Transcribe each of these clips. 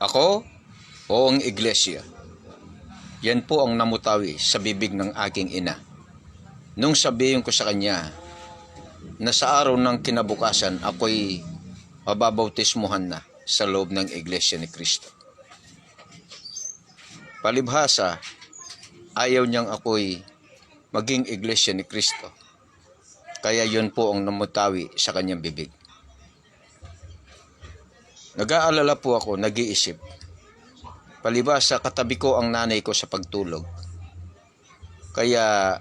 Ako o ang iglesia? Yan po ang namutawi sa bibig ng aking ina. Nung sabihin ko sa kanya na sa araw ng kinabukasan ako'y mababautismuhan na sa loob ng iglesia ni Kristo. Palibhasa, ayaw niyang ako'y maging iglesia ni Kristo. Kaya yun po ang namutawi sa kanyang bibig. Nag-aalala po ako, nag-iisip. Palibhasa, katabi ko ang nanay ko sa pagtulog. Kaya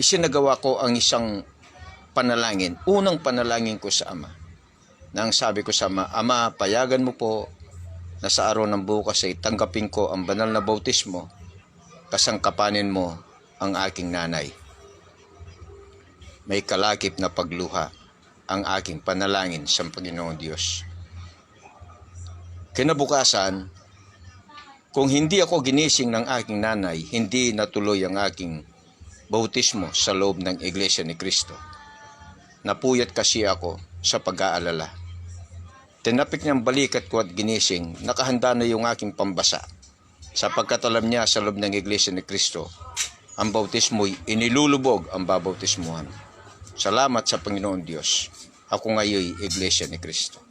isinagawa ko ang isang panalangin, unang panalangin ko sa Ama. Nang sabi ko sa Ama, Ama, payagan mo po na sa araw ng bukas ay tanggapin ko ang banal na bautismo, kasangkapanin mo ang aking nanay. May kalakip na pagluha ang aking panalangin sa Panginoong Diyos. Kinabukasan, kung hindi ako ginising ng aking nanay, hindi natuloy ang aking bautismo sa loob ng Iglesia ni Kristo. Napuyat kasi ako sa pag-aalala. Tinapik niyang balikat ko at ginising, nakahanda na yung aking pambasa. Sapagkat alam niya sa loob ng Iglesia ni Kristo, ang bautismo'y inilulubog ang babautismuhan. Salamat sa Panginoon Diyos. Ako ngayon Iglesia ni Kristo.